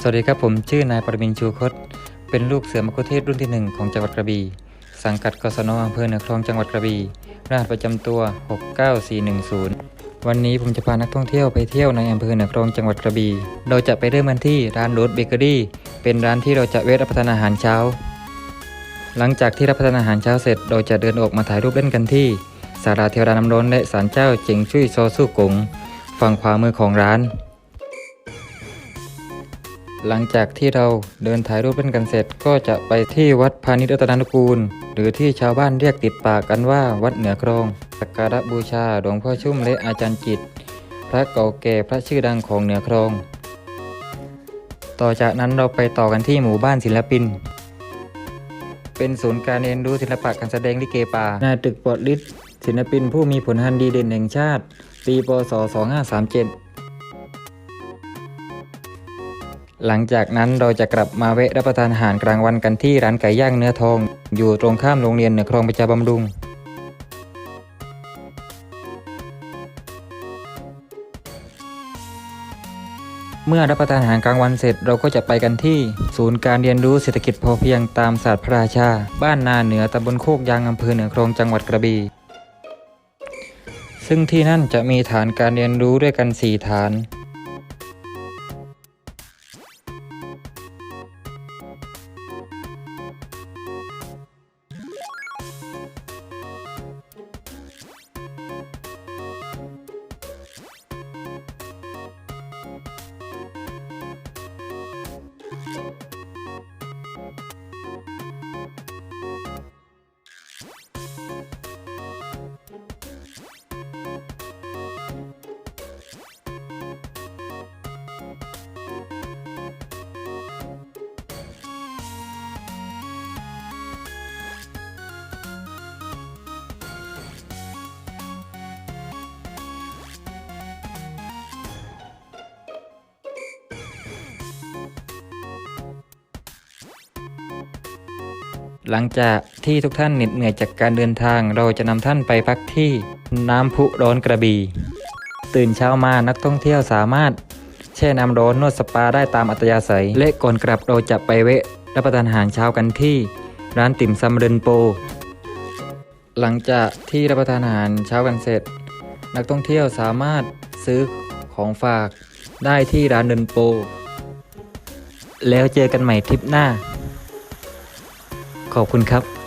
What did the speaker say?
สวัสดีครับผมชื่อนายปรมินชูคต เป็นลูกเสือมะคุเทศรุ่นที่หนึ่งของจังหวัดกระบี่ สังกัดกศนอำเภอเหนือคลองจังหวัดกระบี่รหัสประจำตัว 69410 วันนี้ผมจะพานักท่องเที่ยวไปเที่ยวในอำเภอเหนือคลองจังหวัดกระบี่เราจะไปเริ่มกันที่ร้านโรสเบเกอรี่ เป็นร้านที่เราจะเวทรับประทานอาหารเช้า หลังจากที่รับประทานอาหารเช้าเสร็จ เราจะเดินออกมาถ่ายรูปเล่นกันที่ ศาลาเทวดาน้ำร้อนและศาลเจ้าเจิงชุยโซสู้กงฝั่งขวามือของร้าน หลังจากที่เราเดินถ่ายรูปเล่นกันเสร็จก็จะไปที่วัดพาณิชย์รัตนานุกูล หรือที่ชาวบ้านเรียกติดปากกันว่าวัดเหนือครองสักการะบูชาหลวงพ่อชุ่มและอาจารย์จิต พระเก่าแก่พระชื่อดังของเหนือครอง ต่อจากนั้นเราไปต่อกันที่หมู่บ้านศิลปิน เป็นศูนย์การเรียนรู้ศิลปะการแสดงลิเกป่าหน้าตึกปลอดลิศศิลปินผู้มีผลงานดีเด่นแห่งชาติ ปีพศ 2537หลังจากนั้นเราจะกลับมาแวะรับประทานอาหารกลางวันกันที่ร้านไก่ย่างเนื้อทอง อยู่ตรงข้ามโรงเรียนเหนือคลองประชาบำรุง เมื่อรับประทานอาหารกลางวันเสร็จเราก็จะไปกันที่ ศูนย์การเรียนรู้เศรษฐกิจพอเพียงตามศาสตร์พระราชา บ้านนาเหนือตำบลโคกยางอำเภอเหนือคลองจังหวัดกระบี่ซึ่งที่นั่นจะมีฐานการเรียนรู้ด้วยกัน 4 ฐาน หลังจากที่ทุกท่านเหน็ดเหนื่อยจากการเดินทาง เราจะนำท่านไปพักที่น้ำพุร้อนกระบี่ตื่นเช้ามานักท่องเที่ยวสามารถ แช่น้ำร้อนนวดสปาได้ตามอัตยาศัย และก่อนกลับเราจะไปเวะรับประทานอาหารเช้ากันที่ ร้านติ่มซำเรินโป หลังจากที่รับประทานอาหารเช้ากันเสร็จ นักท่องเที่ยวสามารถซื้อของฝากได้ที่ร้านเดินโป แล้วเจอกันใหม่ทริปหน้า ขอบคุณครับ